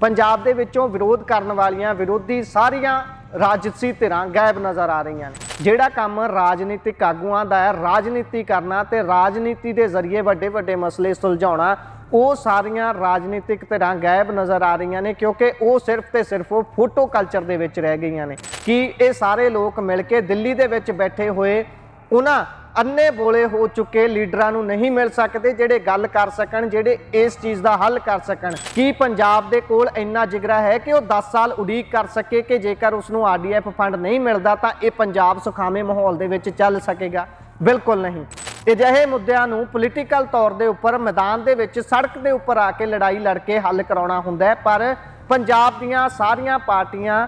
ਪੰਜਾਬ ਦੇ ਵਿੱਚੋਂ ਵਿਰੋਧ ਕਰਨ ਵਾਲੀਆਂ ਵਿਰੋਧੀ ਸਾਰੀਆਂ ਰਾਜਸੀ ਧਿਰਾਂ ਗਾਇਬ ਨਜ਼ਰ ਆ ਰਹੀਆਂ ਨੇ। ਜਿਹੜਾ ਕੰਮ ਰਾਜਨੀਤਿਕ ਆਗੂਆਂ ਦਾ ਹੈ, ਰਾਜਨੀਤੀ ਕਰਨਾ ਤੇ ਰਾਜਨੀਤੀ ਦੇ ਜ਼ਰੀਏ ਵੱਡੇ ਵੱਡੇ ਮਸਲੇ ਸੁਲਝਾਉਣਾ, ਉਹ ਸਾਰੀਆਂ ਰਾਜਨੀਤਿਕ ਧਿਰਾਂ ਗਾਇਬ ਨਜ਼ਰ ਆ ਰਹੀਆਂ ਨੇ ਕਿਉਂਕਿ ਉਹ ਸਿਰਫ ਤੇ ਸਿਰਫ ਉਹ ਫੋਟੋ ਕਲਚਰ ਦੇ ਵਿੱਚ ਰਹਿ ਗਈਆਂ ਨੇ। ਕਿ ਇਹ ਸਾਰੇ ਲੋਕ ਮਿਲ ਕੇ ਦਿੱਲੀ ਦੇ ਵਿੱਚ ਬੈਠੇ ਹੋਏ, ਉਹਨਾਂ ਅੰਨੇ ਬੋਲੇ ਹੋ ਚੁੱਕੇ ਲੀਡਰਾਂ ਨੂੰ ਨਹੀਂ ਮਿਲ ਸਕਦੇ ਜਿਹੜੇ ਗੱਲ ਕਰ ਸਕਣ, ਜਿਹੜੇ ਇਸ ਚੀਜ਼ ਦਾ ਹੱਲ ਕਰ ਸਕਣ। ਕੀ ਪੰਜਾਬ ਦੇ ਕੋਲ ਇੰਨਾ ਜਿਗਰਾ ਹੈ ਕਿ ਉਹ 10 ਸਾਲ ਉਡੀਕ ਕਰ ਸਕੇ ਕਿ ਜੇਕਰ ਉਸ ਨੂੰ ਆਰਡੀਐਫ ਫੰਡ ਨਹੀਂ ਮਿਲਦਾ ਤਾਂ ਇਹ ਪੰਜਾਬ ਸੁਖਾਵੇਂ ਮਾਹੌਲ ਦੇ ਵਿੱਚ ਚੱਲ ਸਕੇਗਾ? ਬਿਲਕੁਲ ਨਹੀਂ। ਅਜਿਹੇ ਮੁੱਦਿਆਂ ਨੂੰ ਪੋਲੀਟੀਕਲ ਤੌਰ ਦੇ ਉੱਪਰ, ਮੈਦਾਨ ਦੇ ਵਿੱਚ, ਸੜਕ ਦੇ ਉੱਪਰ ਆ ਕੇ ਲੜਾਈ ਲੜ ਕੇ ਹੱਲ ਕਰਾਉਣਾ ਹੁੰਦਾ ਹੈ, ਪਰ ਪੰਜਾਬ ਦੀਆਂ ਸਾਰੀਆਂ ਪਾਰਟੀਆਂ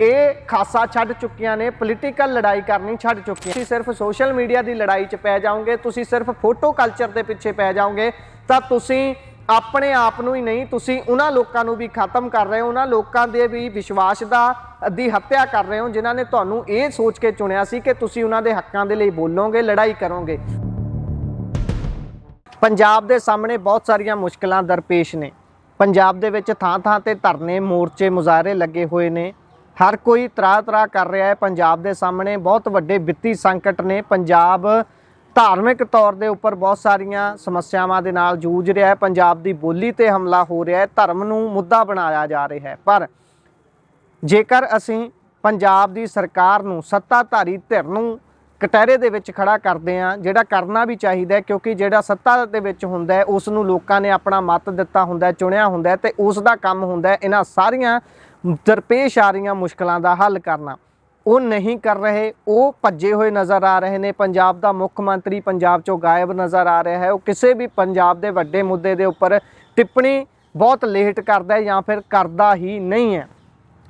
ਇਹ ਖਾਸਾ ਛੱਡ ਚੁੱਕੀਆਂ ਨੇ ਪੋਲੀਟੀਕਲ ਲੜਾਈ ਕਰਨੀ ਛੱਡ ਚੁੱਕੀਆਂ ਤੁਸੀਂ ਸਿਰਫ ਸੋਸ਼ਲ ਮੀਡੀਆ ਦੀ ਲੜਾਈ 'ਚ ਪੈ ਜਾਓਗੇ, ਤੁਸੀਂ ਸਿਰਫ ਫੋਟੋ ਕਲਚਰ ਦੇ ਪਿੱਛੇ ਪੈ ਜਾਓਗੇ, ਤਾਂ ਤੁਸੀਂ ਆਪਣੇ ਆਪ ਨੂੰ ਹੀ ਨਹੀਂ, ਤੁਸੀਂ ਉਹਨਾਂ ਲੋਕਾਂ ਨੂੰ ਵੀ ਖਤਮ ਕਰ ਰਹੇ ਹੋ, ਉਹਨਾਂ ਲੋਕਾਂ ਦੇ ਵੀ ਵਿਸ਼ਵਾਸ ਦਾ, ਦੀ ਹੱਤਿਆ ਕਰ ਰਹੇ ਹੋ, ਜਿਨ੍ਹਾਂ ਨੇ ਤੁਹਾਨੂੰ ਇਹ ਸੋਚ ਕੇ ਚੁਣਿਆ ਸੀ ਕਿ ਤੁਸੀਂ ਉਹਨਾਂ ਦੇ ਹੱਕਾਂ ਦੇ ਲਈ ਬੋਲੋਗੇ, ਲੜਾਈ ਕਰੋਗੇ। ਪੰਜਾਬ ਦੇ ਸਾਹਮਣੇ ਬਹੁਤ ਸਾਰੀਆਂ ਮੁਸ਼ਕਲਾਂ ਦਰਪੇਸ਼ ਨੇ। ਪੰਜਾਬ ਦੇ ਵਿੱਚ ਥਾਂ-ਥਾਂ ਤੇ ਧਰਨੇ, ਮੋਰਚੇ, ਮੁਜ਼ਾਹਰੇ ਲੱਗੇ ਹੋਏ ਨੇ। ਹਰ ਕੋਈ ਤਰਾ-ਤਰਾ ਕਰ ਰਿਹਾ ਹੈ। ਪੰਜਾਬ ਦੇ ਸਾਹਮਣੇ ਬਹੁਤ ਵੱਡੇ ਵਿੱਤੀ ਸੰਕਟ ਨੇ। ਪੰਜਾਬ ਧਾਰਮਿਕ ਤੌਰ ਦੇ ਉੱਪਰ ਬਹੁਤ ਸਾਰੀਆਂ ਸਮੱਸਿਆਵਾਂ ਦੇ ਨਾਲ ਜੂਝ ਰਿਹਾ ਹੈ। ਪੰਜਾਬ ਦੀ ਬੋਲੀ ਤੇ ਹਮਲਾ ਹੋ ਰਿਹਾ ਹੈ। ਧਰਮ ਨੂੰ ਮੁੱਦਾ ਬਣਾਇਆ ਜਾ ਰਿਹਾ ਹੈ। ਪਰ ਜੇਕਰ ਅਸੀਂ ਪੰਜਾਬ ਦੀ ਸਰਕਾਰ ਨੂੰ ਸੱਤਾਧਾਰੀ ਧਿਰ ਨੂੰ ਕਟਹਿਰੇ ਦੇ ਵਿੱਚ ਖੜਾ ਕਰਦੇ ਆ ਜਿਹੜਾ ਕਰਨਾ ਵੀ ਚਾਹੀਦਾ ਕਿਉਂਕਿ ਜਿਹੜਾ ਸੱਤਾ ਦੇ ਵਿੱਚ ਹੁੰਦਾ ਹੈ, ਉਸ ਨੂੰ ਲੋਕਾਂ ਨੇ ਆਪਣਾ ਮਤ ਦਿੱਤਾ ਹੁੰਦਾ ਚੁਣਿਆ ਹੁੰਦਾ ਹੈ ਤੇ ਉਸ ਦਾ ਕੰਮ ਹੁੰਦਾ ਇਹਨਾਂ ਸਾਰੀਆਂ ਦਰਪੇਸ਼ ਆ ਰਹੀਆਂ ਮੁਸ਼ਕਲਾਂ ਦਾ ਹੱਲ ਕਰਨਾ। ਉਹ ਨਹੀਂ ਕਰ ਰਹੇ, ਉਹ ਭੱਜੇ ਹੋਏ ਨਜ਼ਰ ਆ ਰਹੇ ਨੇ। ਪੰਜਾਬ ਦਾ ਮੁੱਖ ਮੰਤਰੀ ਪੰਜਾਬ ਚੋਂ ਗਾਇਬ ਨਜ਼ਰ ਆ ਰਿਹਾ ਹੈ। ਉਹ ਕਿਸੇ ਵੀ ਪੰਜਾਬ ਦੇ ਵੱਡੇ ਮੁੱਦੇ ਦੇ ਉੱਪਰ ਟਿੱਪਣੀ ਬਹੁਤ ਲੇਟ ਕਰਦਾ ਹੈ ਜਾਂ ਫਿਰ ਕਰਦਾ ਹੀ ਨਹੀਂ ਹੈ।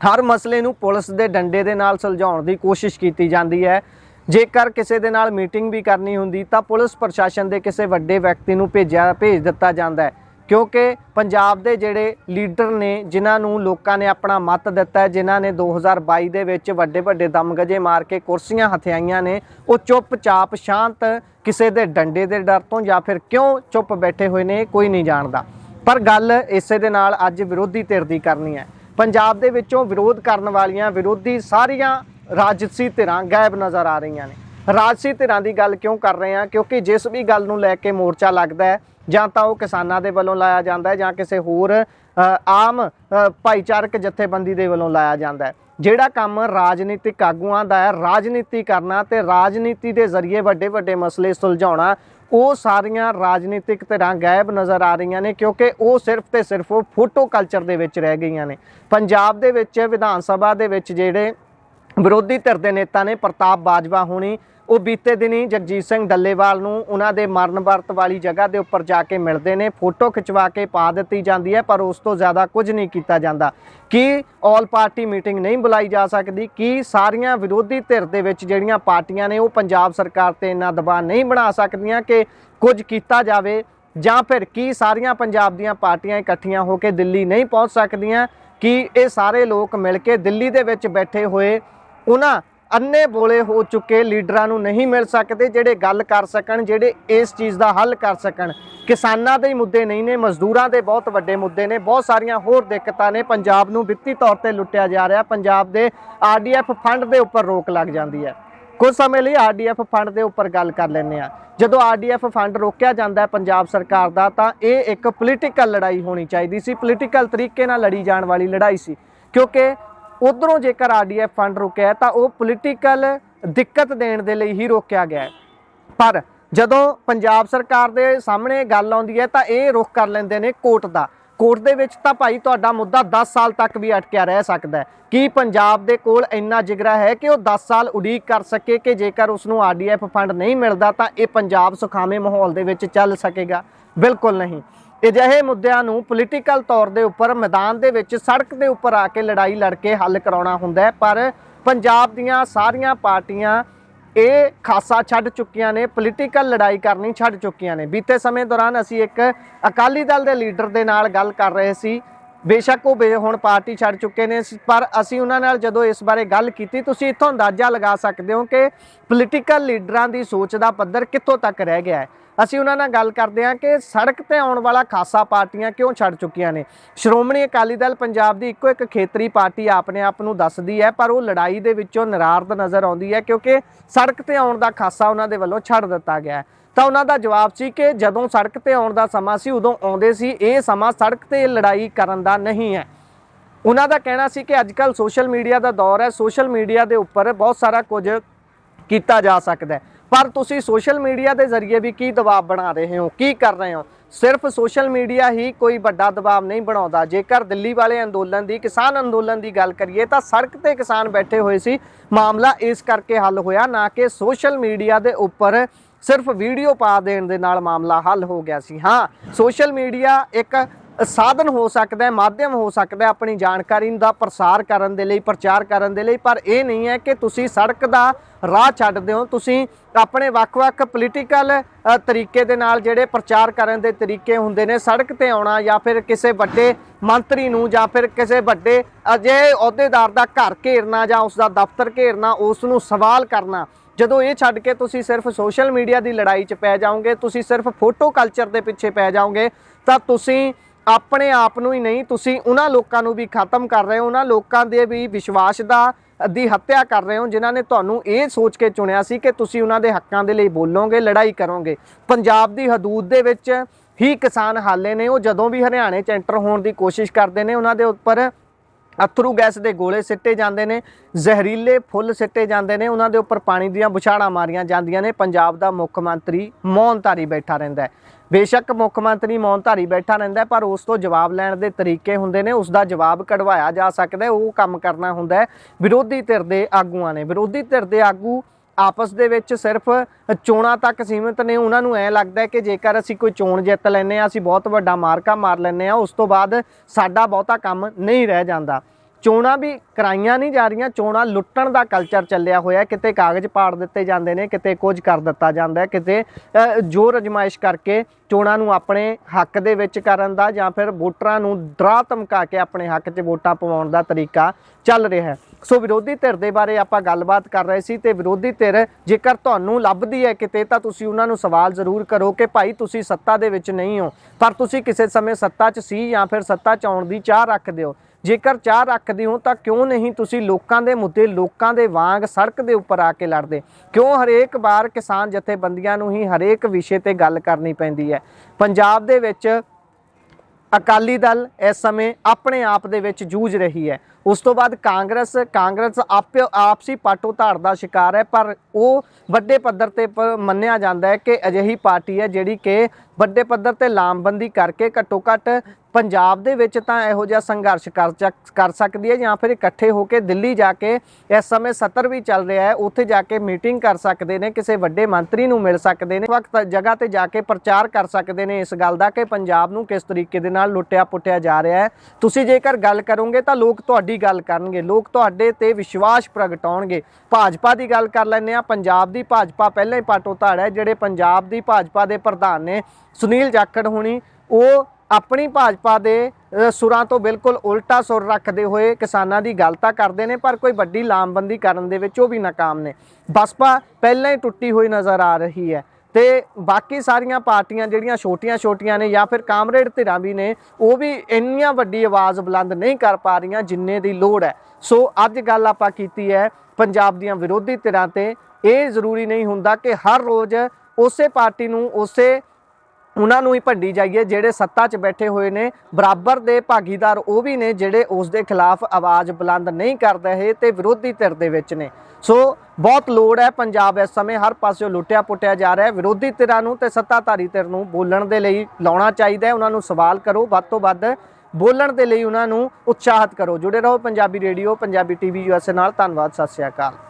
ਹਰ ਮਸਲੇ ਨੂੰ ਪੁਲਿਸ ਦੇ ਡੰਡੇ ਦੇ ਨਾਲ ਸੁਲਝਾਉਣ ਦੀ ਕੋਸ਼ਿਸ਼ ਕੀਤੀ ਜਾਂਦੀ ਹੈ। ਜੇਕਰ ਕਿਸੇ ਦੇ ਨਾਲ ਮੀਟਿੰਗ ਵੀ ਕਰਨੀ ਹੁੰਦੀ ਤਾਂ ਪੁਲਿਸ ਪ੍ਰਸ਼ਾਸਨ ਦੇ ਕਿਸੇ ਵੱਡੇ ਵਿਅਕਤੀ ਨੂੰ ਭੇਜਿਆ, ਭੇਜ ਦਿੱਤਾ ਜਾਂਦਾ ਹੈ। ਕਿਉਂਕਿ ਪੰਜਾਬ ਦੇ ਜਿਹੜੇ ਲੀਡਰ ਨੇ, ਜਿਨ੍ਹਾਂ ਨੂੰ ਲੋਕਾਂ ਨੇ ਆਪਣਾ ਮਤ ਦਿੱਤਾ ਹੈ, ਜਿਨ੍ਹਾਂ ਨੇ 2022 ਦੇ ਵਿੱਚ ਵੱਡੇ ਵੱਡੇ ਦਮਗਜੇ ਮਾਰ ਕੇ ਕੁਰਸੀਆਂ ਹਥਿਆਈਆਂ ਨੇ, ਉਹ ਚੁੱਪਚਾਪ ਸ਼ਾਂਤ ਕਿਸੇ ਦੇ ਡੰਡੇ ਦੇ ਡਰ ਤੋਂ ਜਾਂ ਫਿਰ ਕਿਉਂ ਚੁੱਪ ਬੈਠੇ ਹੋਏ ਨੇ ਕੋਈ ਨਹੀਂ ਜਾਣਦਾ। ਪਰ ਗੱਲ ਇਸੇ ਦੇ ਨਾਲ ਅੱਜ ਵਿਰੋਧੀ ਧਿਰ ਦੀ ਕਰਨੀ ਹੈ। ਪੰਜਾਬ ਦੇ ਵਿੱਚੋਂ ਵਿਰੋਧ ਕਰਨ ਵਾਲੀਆਂ, ਵਿਰੋਧੀ ਸਾਰੀਆਂ ਰਾਜਸੀ ਧਿਰਾਂ ਗਾਇਬ ਨਜ਼ਰ ਆ ਰਹੀਆਂ ਨੇ। ਰਾਜਸੀ ਧਿਰਾਂ ਦੀ ਗੱਲ ਕਿਉਂ ਕਰ ਰਹੇ ਹਾਂ? ਕਿਉਂਕਿ ਜਿਸ ਵੀ ਗੱਲ ਨੂੰ ਲੈ ਕੇ ਮੋਰਚਾ ਲੱਗਦਾ ਹੈ, ਜਾਂ ਤਾਂ ਉਹ ਕਿਸਾਨਾਂ ਦੇ ਵੱਲੋਂ ਲਾਇਆ ਜਾਂਦਾ ਹੈ, ਜਾਂ ਕਿਸੇ ਹੋਰ ਆਮ ਭਾਈਚਾਰਕ ਜਥੇਬੰਦੀ ਦੇ ਵੱਲੋਂ ਲਾਇਆ ਜਾਂਦਾ ਹੈ। ਜਿਹੜਾ ਕੰਮ ਰਾਜਨੀਤਿਕ ਆਗੂਆਂ ਦਾ ਹੈ, ਰਾਜਨੀਤੀ ਕਰਨਾ ਤੇ ਰਾਜਨੀਤੀ ਦੇ ਜ਼ਰੀਏ ਵੱਡੇ ਵੱਡੇ ਮਸਲੇ ਸੁਲਝਾਉਣਾ, ਉਹ ਸਾਰੀਆਂ ਰਾਜਨੀਤਿਕ ਧਿਰਾਂ ਗਾਇਬ ਨਜ਼ਰ ਆ ਰਹੀਆਂ ਨੇ, ਕਿਉਂਕਿ ਉਹ ਸਿਰਫ ਤੇ ਸਿਰਫ ਉਹ ਫੋਟੋ ਕਲਚਰ ਦੇ ਵਿੱਚ ਰਹਿ ਗਈਆਂ ਨੇ। ਪੰਜਾਬ ਦੇ ਵਿੱਚ, ਵਿਧਾਨ ਸਭਾ ਦੇ ਵਿੱਚ ਜਿਹੜੇ ਵਿਰੋਧੀ ਧਿਰ ਦੇ ਨੇਤਾ ਨੇ, ਪ੍ਰਤਾਪ ਬਾਜਵਾ ਹੋਣੀ ਉਹ ਬੀਤੇ ਦਿਨੀ ਜਗਜੀਤ ਸਿੰਘ ਡੱਲੇਵਾਲ ਨੂੰ ਉਹਨਾਂ ਦੇ ਮਰਨ ਵਰਤ ਵਾਲੀ ਜਗ੍ਹਾ ਦੇ ਉੱਪਰ ਜਾ ਕੇ ਮਿਲਦੇ ਨੇ। ਫੋਟੋ ਖਿਚਵਾ ਕੇ ਪਾ ਦਿੱਤੀ ਜਾਂਦੀ ਹੈ, ਪਰ ਉਸ ਤੋਂ ਜ਼ਿਆਦਾ ਕੁਝ ਨਹੀਂ ਕੀਤਾ ਜਾਂਦਾ। ਕੀ ਆਲ ਪਾਰਟੀ ਮੀਟਿੰਗ ਨਹੀਂ ਬੁਲਾਈ ਜਾ ਸਕਦੀ? ਕੀ ਸਾਰੀਆਂ ਵਿਰੋਧੀ ਧਿਰ ਦੇ ਵਿੱਚ ਜਿਹੜੀਆਂ ਪਾਰਟੀਆਂ ਨੇ, ਉਹ ਪੰਜਾਬ ਸਰਕਾਰ ਤੇ ਇੰਨਾ ਦਬਾਅ ਨਹੀਂ ਬਣਾ ਸਕਦੀਆਂ ਕਿ ਕੁਝ ਕੀਤਾ ਜਾਵੇ? ਜਾਂ ਫਿਰ ਕੀ ਸਾਰੀਆਂ ਪੰਜਾਬ ਦੀਆਂ ਪਾਰਟੀਆਂ ਇਕੱਠੀਆਂ ਹੋ ਕੇ ਦਿੱਲੀ ਨਹੀਂ ਪਹੁੰਚ ਸਕਦੀਆਂ? ਕਿ ਇਹ ਸਾਰੇ ਲੋਕ ਮਿਲ ਕੇ ਦਿੱਲੀ ਦੇ ਵਿੱਚ ਬੈਠੇ ਹੋਏ, ਉਹਨਾਂ ਅੰਨੇ ਬੋਲੇ ਹੋ ਚੁੱਕੇ ਲੀਡਰਾਂ ਨੂੰ ਨਹੀਂ ਮਿਲ ਸਕਦੇ ਜਿਹੜੇ ਗੱਲ ਕਰ ਸਕਣ, ਜਿਹੜੇ ਇਸ ਚੀਜ਼ ਦਾ ਹੱਲ ਕਰ ਸਕਣ। ਕਿਸਾਨਾਂ ਦੇ ਹੀ ਮੁੱਦੇ ਨਹੀਂ ਨੇ, ਮਜ਼ਦੂਰਾਂ ਦੇ ਬਹੁਤ ਵੱਡੇ ਮੁੱਦੇ ਨੇ, ਬਹੁਤ ਸਾਰੀਆਂ ਹੋਰ ਦਿੱਕਤਾਂ ਨੇ। ਪੰਜਾਬ ਨੂੰ ਵਿੱਤੀ ਤੌਰ ਤੇ ਲੁੱਟਿਆ ਜਾ ਰਿਹਾ, ਪੰਜਾਬ ਦੇ ਆਰਡੀਐਫ ਫੰਡ ਦੇ ਉੱਪਰ ਰੋਕ ਲੱਗ ਜਾਂਦੀ ਹੈ। ਕੁਝ ਸਮੇਂ ਲਈ ਆਰਡੀਐਫ ਫੰਡ ਦੇ ਉੱਪਰ ਗੱਲ ਕਰ ਲੈਂਦੇ ਆ ਜਦੋਂ ਆਰਡੀਐਫ ਫੰਡ ਰੋਕਿਆ ਜਾਂਦਾ ਹੈ ਪੰਜਾਬ ਸਰਕਾਰ ਦਾ, ਤਾਂ ਇਹ ਇੱਕ ਪੋਲੀਟੀਕਲ ਲੜਾਈ ਹੋਣੀ ਚਾਹੀਦੀ ਸੀ। ਪੋਲੀਟੀਕਲ ਤਰੀਕੇ ਨਾਲ ਲੜੀ ਜਾਣ ਵਾਲੀ ਲੜਾਈ ਸੀ। ਕਿਉਂਕਿ ਉਧਰੋਂ ਜੇਕਰ ਆਰਡੀਐਫ ਫੰਡ ਰੁਕਿਆ ਤਾਂ ਉਹ ਪੋਲੀਟੀਕਲ ਦਿੱਕਤ ਦੇਣ ਦੇ ਲਈ ਹੀ ਰੋਕਿਆ ਗਿਆ ਪਰ ਜਦੋਂ ਪੰਜਾਬ ਸਰਕਾਰ ਦੇ ਸਾਹਮਣੇ ਗੱਲ ਆਉਂਦੀ ਹੈ, ਤਾਂ ਇਹ ਰੁਖ ਕਰ ਲੈਂਦੇ ਨੇ ਕੋਰਟ ਦਾ। ਕੋਰਟ ਦੇ ਵਿੱਚ ਤਾਂ ਭਾਈ ਤੁਹਾਡਾ ਮੁੱਦਾ 10 ਸਾਲ ਤੱਕ ਵੀ ਅਟਕਿਆ ਰਹਿ ਸਕਦਾ ਹੈ। ਕੀ ਪੰਜਾਬ ਦੇ ਕੋਲ ਇੰਨਾ ਜਿਗਰਾ ਹੈ ਕਿ ਉਹ 10 ਸਾਲ ਉਡੀਕ ਕਰ ਸਕੇ ਕਿ ਜੇਕਰ ਉਸ ਨੂੰ ਆਰਡੀਐਫ ਫੰਡ ਨਹੀਂ ਮਿਲਦਾ, ਤਾਂ ਇਹ ਪੰਜਾਬ ਸੁਖਾਵੇਂ ਮਾਹੌਲ ਦੇ ਵਿੱਚ ਚੱਲ ਸਕੇਗਾ? ਬਿਲਕੁਲ ਨਹੀਂ। ਅਜਿਹੇ ਮੁੱਦਿਆਂ ਨੂੰ ਪੋਲੀਟੀਕਲ ਤੌਰ ਦੇ ਉੱਪਰ ਮੈਦਾਨ ਦੇ ਵਿੱਚ ਸੜਕ ਦੇ ਉੱਪਰ ਆ ਕੇ ਲੜਾਈ ਲੜ ਕੇ ਹੱਲ ਕਰਾਉਣਾ ਹੁੰਦਾ ਹੈ, ਪਰ ਪੰਜਾਬ ਦੀਆਂ ਸਾਰੀਆਂ ਪਾਰਟੀਆਂ ਇਹ ਖਾਸਾ ਛੱਡ ਚੁੱਕੀਆਂ ਨੇ ਪੋਲੀਟੀਕਲ ਲੜਾਈ ਕਰਨੀ ਛੱਡ ਚੁੱਕੀਆਂ ਨੇ। ਬੀਤੇ ਸਮੇਂ ਦੌਰਾਨ ਅਸੀਂ ਇੱਕ ਅਕਾਲੀ ਦਲ ਦੇ ਲੀਡਰ ਦੇ ਨਾਲ ਗੱਲ ਕਰ ਰਹੇ ਸੀ। ਬੇਸ਼ੱਕ ਉਹ ਬੇ- ਹੁਣ ਪਾਰਟੀ ਛੱਡ ਚੁੱਕੇ ਨੇ ਪਰ ਅਸੀਂ ਉਹਨਾਂ ਨਾਲ ਜਦੋਂ ਇਸ ਬਾਰੇ ਗੱਲ ਕੀਤੀ, ਤੁਸੀਂ ਇੱਥੋਂ ਅੰਦਾਜ਼ਾ ਲਗਾ ਸਕਦੇ ਹੋ ਕਿ ਪੋਲੀਟੀਕਲ ਲੀਡਰਾਂ ਦੀ ਸੋਚ ਦਾ ਪੱਧਰ ਕਿੱਥੋਂ ਤੱਕ ਰਹਿ ਗਿਆ ਹੈ? ਅਸੀਂ ਉਹਨਾਂ ਨਾਲ ਗੱਲ ਕਰਦੇ ਹਾਂ ਕਿ ਸੜਕ ਤੇ ਆਉਣ ਵਾਲਾ ਖਾਸਾ ਪਾਰਟੀਆਂ ਕਿਉਂ ਛੱਡ ਚੁੱਕੀਆਂ ਨੇ? ਸ਼੍ਰੋਮਣੀ ਅਕਾਲੀ ਦਲ ਪੰਜਾਬ ਦੀ ਇੱਕੋ ਇੱਕ ਖੇਤਰੀ ਪਾਰਟੀ ਆਪਣੇ ਆਪ ਨੂੰ ਦੱਸਦੀ ਹੈ, ਪਰ ਉਹ ਲੜਾਈ ਦੇ ਵਿੱਚੋਂ ਨਰਾਰਦ ਨਜ਼ਰ ਆਉਂਦੀ ਹੈ ਕਿਉਂਕਿ ਸੜਕ ਤੇ ਆਉਣ ਦਾ ਖਾਸਾ ਉਹਨਾਂ ਦੇ ਵੱਲੋਂ ਛੱਡ ਦਿੱਤਾ ਗਿਆ ਹੈ। ਤਾਂ ਉਹਨਾਂ ਦਾ ਜਵਾਬ ਸੀ ਕਿ ਜਦੋਂ ਸੜਕ ਤੇ ਆਉਣ ਦਾ ਸਮਾਂ ਸੀ, ਉਦੋਂ ਆਉਂਦੇ ਸੀ। ਇਹ ਸਮਾਂ ਸੜਕ ਤੇ ਲੜਾਈ ਕਰਨ ਦਾ ਨਹੀਂ ਹੈ। ਉਹਨਾਂ ਦਾ ਕਹਿਣਾ ਸੀ ਕਿ ਅੱਜਕੱਲ ਸੋਸ਼ਲ ਮੀਡੀਆ ਦਾ ਦੌਰ ਹੈ। ਸੋਸ਼ਲ ਮੀਡੀਆ ਦੇ ਉੱਪਰ ਬਹੁਤ ਸਾਰਾ ਕੁਝ ਕੀਤਾ ਜਾ ਸਕਦਾ ਹੈ। ਪਰ ਤੁਸੀਂ ਸੋਸ਼ਲ ਮੀਡੀਆ ਦੇ ਜ਼ਰੀਏ ਵੀ ਕੀ ਦਬਾਅ ਬਣਾ ਰਹੇ ਹੋ? ਕੀ ਕਰ ਰਹੇ ਹੋ? ਸਿਰਫ ਸੋਸ਼ਲ ਮੀਡੀਆ ਹੀ ਕੋਈ ਵੱਡਾ ਦਬਾਅ ਨਹੀਂ ਬਣਾਉਂਦਾ। ਜੇਕਰ ਦਿੱਲੀ ਵਾਲੇ ਅੰਦੋਲਨ ਦੀ, ਕਿਸਾਨ ਅੰਦੋਲਨ ਦੀ ਗੱਲ ਕਰੀਏ, ਤਾਂ ਸੜਕ ਤੇ ਕਿਸਾਨ ਬੈਠੇ ਹੋਏ ਸੀ। ਮਾਮਲਾ ਇਸ ਕਰਕੇ ਹੱਲ ਹੋਇਆ, ਨਾ ਕਿ ਸੋਸ਼ਲ ਮੀਡੀਆ ਦੇ ਉੱਪਰ ਸਿਰਫ ਵੀਡੀਓ ਪਾ ਦੇਣ ਦੇ ਨਾਲ ਮਾਮਲਾ ਹੱਲ ਹੋ ਗਿਆ ਸੀ। ਹਾਂ, ਸੋਸ਼ਲ ਮੀਡੀਆ ਇੱਕ ਸਾਧਨ ਹੋ ਸਕਦਾ ਹੈ, ਮਾਧਿਅਮ ਹੋ ਸਕਦਾ ਹੈ ਆਪਣੀ ਜਾਣਕਾਰੀ ਦਾ ਪ੍ਰਸਾਰ ਕਰਨ ਦੇ ਲਈ, ਪ੍ਰਚਾਰ ਕਰਨ ਦੇ ਲਈ, ਪਰ ਇਹ ਨਹੀਂ ਹੈ ਕਿ ਤੁਸੀਂ ਸੜਕ ਦਾ ਰਾਹ ਛੱਡਦੇ ਹੋ ਤੁਸੀਂ ਆਪਣੇ ਵੱਖ-ਵੱਖ ਪੋਲੀਟੀਕਲ ਤਰੀਕੇ ਦੇ ਨਾਲ ਜਿਹੜੇ ਪ੍ਰਚਾਰ ਕਰਨ ਦੇ ਤਰੀਕੇ ਹੁੰਦੇ ਨੇ, ਸੜਕ ਤੇ ਆਉਣਾ ਜਾਂ ਫਿਰ ਕਿਸੇ ਵੱਡੇ ਮੰਤਰੀ ਨੂੰ ਜਾਂ ਫਿਰ ਕਿਸੇ ਵੱਡੇ ਅਜੇ ਅਹੁਦੇਦਾਰ ਦਾ ਘਰ ਘੇਰਨਾ ਜਾਂ ਉਸ ਦਾ ਦਫ਼ਤਰ ਘੇਰਨਾ, ਉਸ ਨੂੰ ਸਵਾਲ ਕਰਨਾ, ਜਦੋਂ ਇਹ ਛੱਡ ਕੇ ਤੁਸੀਂ ਸਿਰਫ ਸੋਸ਼ਲ ਮੀਡੀਆ ਦੀ ਲੜਾਈ 'ਚ ਪੈ ਜਾਓਗੇ, ਤੁਸੀਂ ਸਿਰਫ ਫੋਟੋ ਕਲਚਰ ਦੇ ਪਿੱਛੇ ਪੈ ਜਾਓਗੇ, ਤਾਂ ਤੁਸੀਂ ਆਪਣੇ ਆਪ ਨੂੰ ਹੀ ਨਹੀਂ, ਤੁਸੀਂ ਉਹਨਾਂ ਲੋਕਾਂ ਨੂੰ ਵੀ ਖਤਮ ਕਰ ਰਹੇ ਹੋ, ਉਹਨਾਂ ਲੋਕਾਂ ਦੇ ਵੀ ਵਿਸ਼ਵਾਸ ਦਾ, ਦੀ ਹੱਤਿਆ ਕਰ ਰਹੇ ਹੋ, ਜਿਨ੍ਹਾਂ ਨੇ ਤੁਹਾਨੂੰ ਇਹ ਸੋਚ ਕੇ ਚੁਣਿਆ ਸੀ ਕਿ ਤੁਸੀਂ ਉਹਨਾਂ ਦੇ ਹੱਕਾਂ ਦੇ ਲਈ ਬੋਲੋਗੇ, ਲੜਾਈ ਕਰੋਗੇ। ਪੰਜਾਬ ਦੀ ਹਦੂਦ ਦੇ ਵਿੱਚ ਹੀ ਕਿਸਾਨ ਹਾਲੇ ਨੇ, ਉਹ ਜਦੋਂ ਵੀ ਹਰਿਆਣੇ 'ਚ ਐਂਟਰ ਹੋਣ ਦੀ ਕੋਸ਼ਿਸ਼ ਕਰਦੇ ਨੇ, ਉਹਨਾਂ ਦੇ ਉੱਪਰ ਅਥਰੂ ਗੈਸ ਦੇ ਗੋਲੇ ਸਿੱਟੇ ਜਾਂਦੇ ਨੇ, ਜ਼ਹਿਰੀਲੇ ਫੁੱਲ ਸਿੱਟੇ ਜਾਂਦੇ ਨੇ, ਉਹਨਾਂ ਦੇ ਉੱਪਰ ਪਾਣੀ ਦੀਆਂ ਬੁਛਾੜਾਂ ਮਾਰੀਆਂ ਜਾਂਦੀਆਂ ਨੇ, ਪੰਜਾਬ ਦਾ ਮੁੱਖ ਮੰਤਰੀ ਮੌਨਧਾਰੀ ਬੈਠਾ ਰਹਿੰਦਾ ਹੈ। ਬੇਸ਼ੱਕ ਮੁੱਖ ਮੰਤਰੀ ਮੌਨਧਾਰੀ ਬੈਠਾ ਰਹਿੰਦਾ ਪਰ ਉਸ ਤੋਂ ਜਵਾਬ ਲੈਣ ਦੇ ਤਰੀਕੇ ਹੁੰਦੇ ਨੇ ਉਸ ਦਾ ਜਵਾਬ ਕਢਵਾਇਆ ਜਾ ਸਕਦਾ ਉਹ ਕੰਮ ਕਰਨਾ ਹੁੰਦਾ ਵਿਰੋਧੀ ਧਿਰ ਦੇ ਆਗੂਆਂ ਨੇ। ਵਿਰੋਧੀ ਧਿਰ ਦੇ ਆਗੂ ਆਪਸ ਦੇ ਵਿੱਚ ਸਿਰਫ ਚੋਣਾਂ ਤੱਕ ਸੀਮਿਤ ਨੇ। ਉਹਨਾਂ ਨੂੰ ਐ ਲੱਗਦਾ ਕਿ ਜੇਕਰ ਅਸੀਂ ਕੋਈ ਚੋਣ ਜਿੱਤ ਲੈਨੇ ਆ ਅਸੀਂ ਬਹੁਤ ਵੱਡਾ ਮਾਰਕਾ ਮਾਰ ਲੈਨੇ ਆ ਉਸ ਤੋਂ ਬਾਅਦ ਸਾਡਾ ਬਹੁਤਾ ਕੰਮ ਨਹੀਂ ਰਹਿ ਜਾਂਦਾ। ਚੋਣਾਂ ਵੀ ਕਰਾਈਆਂ ਨਹੀਂ ਜਾ ਰਹੀਆਂ, ਚੋਣਾਂ ਲੁੱਟਣ ਦਾ ਕਲਚਰ ਚੱਲਿਆ ਹੋਇਆ ਕਿਤੇ ਕਾਗਜ਼ ਪਾੜ ਦਿੱਤੇ ਜਾਂਦੇ ਨੇ, ਕਿਤੇ ਕੁਝ ਕਰ ਦਿੱਤਾ ਜਾਂਦਾ ਹੈ। ਕਿਤੇ ਜ਼ੋਰ ਅਜਮਾਇਸ਼ ਕਰਕੇ ਚੋਣਾਂ ਨੂੰ ਆਪਣੇ ਹੱਕ ਦੇ ਵਿੱਚ ਕਰਨ ਦਾ ਜਾਂ ਫਿਰ ਵੋਟਰਾਂ ਨੂੰ ਡਰਾ ਧਮਕਾ ਕੇ ਆਪਣੇ ਹੱਕ 'ਚ ਵੋਟਾਂ ਪਵਾਉਣ ਦਾ ਤਰੀਕਾ ਚੱਲ ਰਿਹਾ ਹੈ। ਸੋ ਵਿਰੋਧੀ ਧਿਰ ਦੇ ਬਾਰੇ ਆਪਾਂ ਗੱਲਬਾਤ ਕਰ ਰਹੇ ਸੀ ਤੇ ਵਿਰੋਧੀ ਧਿਰ ਜੇਕਰ ਤੁਹਾਨੂੰ ਲੱਭਦੀ ਹੈ ਕਿਤੇ ਤਾਂ ਤੁਸੀਂ ਉਹਨਾਂ ਨੂੰ ਸਵਾਲ ਜ਼ਰੂਰ ਕਰੋ ਕਿ ਭਾਈ ਤੁਸੀਂ ਸੱਤਾ ਦੇ ਵਿੱਚ ਨਹੀਂ ਹੋ, ਪਰ ਤੁਸੀਂ ਕਿਸੇ ਸਮੇਂ ਸੱਤਾ 'ਚ ਸੀ ਜਾਂ ਫਿਰ ਸੱਤਾ 'ਚ ਆਉਣ ਦੀ ਚਾਹ ਰੱਖਦੇ ਹੋ। ਜੇਕਰ ਚਾਹ ਰੱਖਦੇ ਹੋ ਤਾਂ ਕਿਉਂ ਨਹੀਂ ਤੁਸੀਂ ਲੋਕਾਂ ਦੇ ਮੁੱਦੇ, ਲੋਕਾਂ ਦੇ ਵਾਂਗ ਸੜਕ ਦੇ ਉੱਪਰ ਆ ਕੇ ਲੜਦੇ? ਕਿਉਂ ਹਰੇਕ ਵਾਰ ਕਿਸਾਨ ਜਥੇਬੰਦੀਆਂ ਨੂੰ ਹੀ ਹਰੇਕ ਵਿਸ਼ੇ ਤੇ ਗੱਲ ਕਰਨੀ ਪੈਂਦੀ ਹੈ? ਪੰਜਾਬ ਦੇ ਵਿੱਚ ਅਕਾਲੀ ਦਲ ਇਸ ਸਮੇਂ ਆਪਣੇ ਆਪ ਦੇ ਵਿੱਚ ਜੂਝ ਰਹੀ ਹੈ। ਉਸ ਤੋਂ ਬਾਅਦ ਕਾਂਗਰਸ ਕਾਂਗਰਸ ਆਪ, ਆਪਸੀ ਪਾਟੋ ਧਾੜ ਦਾ ਸ਼ਿਕਾਰ ਹੈ, ਪਰ ਉਹ ਵੱਡੇ ਪੱਧਰ ਤੇ ਮੰਨਿਆ ਜਾਂਦਾ ਹੈ ਕਿ ਅਜਿਹੀ ਪਾਰਟੀ ਹੈ ਜਿਹੜੀ ਕਿ ਵੱਡੇ ਪੱਧਰ ਤੇ ਲਾਮਬੰਦੀ ਕਰਕੇ ਘੱਟੋ ਘੱਟ ਪੰਜਾਬ ਦੇ ਵਿੱਚ ਤਾਂ ਇਹੋ ਜਿਹਾ ਸੰਘਰਸ਼ ਕਰ ਕਰ ਸਕਦੀ ਹੈ ਜਾਂ ਫਿਰ ਇਕੱਠੇ ਹੋ ਕੇ ਦਿੱਲੀ ਜਾ ਕੇ ਇਸ ਸਮੇਂ ਸਤਰ ਵੀ ਚੱਲ ਰਿਹਾ ਹੈ, ਉੱਥੇ ਜਾ ਕੇ ਮੀਟਿੰਗ ਕਰ ਸਕਦੇ ਨੇ, ਕਿਸੇ ਵੱਡੇ ਮੰਤਰੀ ਨੂੰ ਮਿਲ ਸਕਦੇ ਨੇ, ਵਕਤ ਜਗ੍ਹਾ ਤੇ ਜਾ ਕੇ ਪ੍ਰਚਾਰ ਕਰ ਸਕਦੇ ਨੇ ਇਸ ਗੱਲ ਦਾ ਕਿ ਪੰਜਾਬ ਨੂੰ ਕਿਸ ਤਰੀਕੇ ਦੇ ਨਾਲ ਲੁੱਟਿਆ ਪੁੱਟਿਆ ਜਾ ਰਿਹਾ ਹੈ। ਤੁਸੀਂ ਜੇਕਰ ਗੱਲ ਕਰੋਗੇ ਤਾਂ ਲੋਕ ਤੁਹਾਡੀ ਗੱਲ ਕਰਨਗੇ, ਲੋਕ ਤੁਹਾਡੇ ਤੇ ਵਿਸ਼ਵਾਸ ਪ੍ਰਗਟਾਉਣਗੇ ਭਾਜਪਾ ਦੀ ਗੱਲ ਕਰ ਲੈਂਦੇ ਆ ਪੰਜਾਬ ਦੀ ਭਾਜਪਾ ਪਹਿਲਾਂ ਹੀ ਪਾਟੋ ਧਾੜ ਹੈ ਜਿਹੜੇ ਪੰਜਾਬ ਦੀ ਭਾਜਪਾ ਦੇ ਪ੍ਰਧਾਨ ਨੇ ਸੁਨੀਲ ਜਾਖੜ ਹੋਣੀ, ਉਹ ਆਪਣੀ ਭਾਜਪਾ ਦੇ ਸੁਰਾਂ ਤੋਂ ਬਿਲਕੁਲ ਉਲਟਾ ਸੁਰ ਰੱਖਦੇ ਹੋਏ ਕਿਸਾਨਾਂ ਦੀ ਗੱਲ ਤਾਂ ਕਰਦੇ ਨੇ, ਪਰ ਕੋਈ ਵੱਡੀ ਲਾਮਬੰਦੀ ਕਰਨ ਦੇ ਵਿੱਚ ਉਹ ਵੀ ਨਾਕਾਮ ਨੇ। ਬਸਪਾ ਪਹਿਲਾਂ ਹੀ ਟੁੱਟੀ ਹੋਈ ਨਜ਼ਰ ਆ ਰਹੀ ਹੈ। ਤੇ ਬਾਕੀ ਸਾਰੀਆਂ ਪਾਰਟੀਆਂ ਜਿਹੜੀਆਂ ਛੋਟੀਆਂ-ਛੋਟੀਆਂ ਨੇ ਜਾਂ ਫਿਰ ਕਾਮਰੇਡ ਧਿਰਾਂ ਵੀ ਨੇ, ਉਹ ਵੀ ਇੰਨੀਆਂ ਵੱਡੀ ਆਵਾਜ਼ ਬੁਲੰਦ ਨਹੀਂ ਕਰ ਪਾ ਰਹੀਆਂ ਜਿੰਨੇ ਦੀ ਲੋੜ ਹੈ। ਸੋ ਅੱਜ ਗੱਲ ਆਪਾਂ ਕੀਤੀ ਹੈ ਪੰਜਾਬ ਦੀਆਂ ਵਿਰੋਧੀ ਧਿਰਾਂ ਤੇ। ਇਹ ਜ਼ਰੂਰੀ ਨਹੀਂ ਹੁੰਦਾ ਕਿ ਹਰ ਰੋਜ਼ ਉਸੇ ਪਾਰਟੀ ਨੂੰ ਉਸੇ ਉਹਨਾਂ ਨੂੰ ਹੀ ਭੰਡੀ ਜਾਈਏ, ਜਿਹੜੇ ਸੱਤਾ 'ਚ ਬੈਠੇ ਹੋਏ ਨੇ, ਬਰਾਬਰ ਦੇ ਭਾਗੀਦਾਰ ਉਹ ਵੀ ਨੇ ਜਿਹੜੇ ਉਸ ਦੇ ਖਿਲਾਫ ਆਵਾਜ਼ ਬੁਲੰਦ ਨਹੀਂ ਕਰ ਰਹੇ ਤੇ ਵਿਰੋਧੀ ਧਿਰ ਦੇ ਵਿੱਚ ਨੇ। ਸੋ ਬਹੁਤ ਲੋੜ ਹੈ ਪੰਜਾਬ ਇਸ ਸਮੇਂ ਹਰ ਪਾਸਿਓਂ ਲੁੱਟਿਆ ਪੁੱਟਿਆ ਜਾ ਰਿਹਾ ਹੈ। ਵਿਰੋਧੀ ਧਿਰਾਂ ਨੂੰ ਤੇ ਸੱਤਾਧਾਰੀ ਧਿਰ ਨੂੰ ਬੋਲਣ ਦੇ ਲਈ ਲਾਉਣਾ ਚਾਹੀਦਾ ਹੈ। ਉਹਨਾਂ ਨੂੰ ਸਵਾਲ ਕਰੋ, ਵੱਧ ਤੋਂ ਵੱਧ ਬੋਲਣ ਦੇ ਲਈ ਉਹਨਾਂ ਨੂੰ ਉਤਸ਼ਾਹਿਤ ਕਰੋ। ਜੁੜੇ ਰਹੋ Punjabi radio, Punjabi TV USA ਨਾਲ। ਧੰਨਵਾਦ, ਸਤਿ ਸ਼੍ਰੀ ਅਕਾਲ।